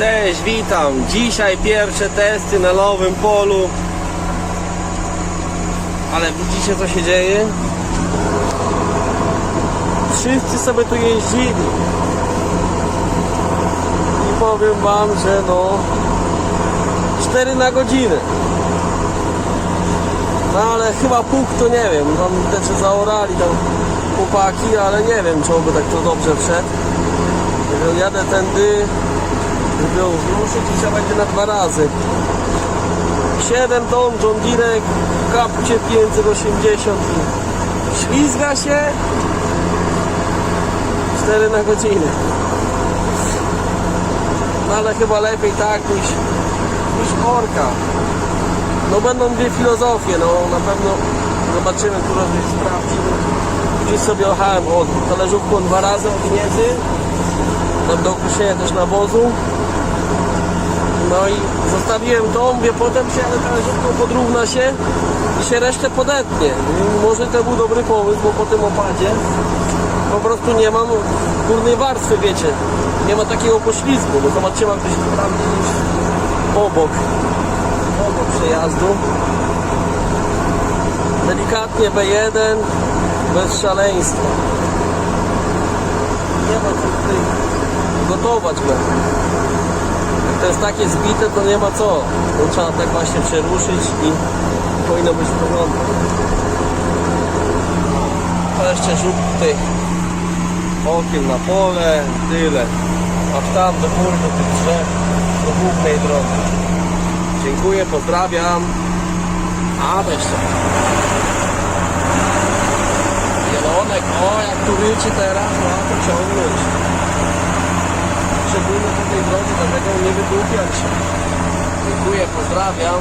Cześć, witam. Dzisiaj pierwsze testy na nowym polu. Ale widzicie co się dzieje? Wszyscy sobie tu jeździli. I powiem wam, że no 4 na godzinę. No ale chyba puk to nie wiem, tam czy zaorali tam chłopaki, ale nie wiem czy oby tak to dobrze wszedł. Jadę tędy, żeby ją zruszyć i trzeba będzie na dwa razy. 7 ton John Deere, kapcie 580 i ślizga się 4 na godzinę. No ale chyba lepiej tak niż, niż orka. No będą dwie filozofie, no na pewno zobaczymy, którą gdzieś sprawdzimy. Gdzieś sobie jechałem od talerzówką dwa razy od Gniezy, tam do okuszenia też nawozu. No i zostawiłem tą, mówię, potem się talerzówką podrówna się i się resztę podetnie. Może to był dobry pomysł, bo po tym opadzie po prostu nie mam górnej warstwy, wiecie. Nie ma takiego poślizgu, bo zobaczymy, jak ktoś tam gdzieś obok obok przejazdu. Delikatnie B1, bez szaleństwa. Nie ma co tutaj gotować go. To jest takie zbite, to nie ma co. To trzeba tak właśnie przeruszyć i powinno być w porządku. To jeszcze rzut tych okiem na pole, tyle. Aż tam do góry, do tych drzew, do głównej drogi. Dziękuję, pozdrawiam. A to jeszcze. Jelonek, o jak tu ryczy teraz, ma to ciągnąć. Dlatego nie wygłupiam się. Dziękuję, pozdrawiam.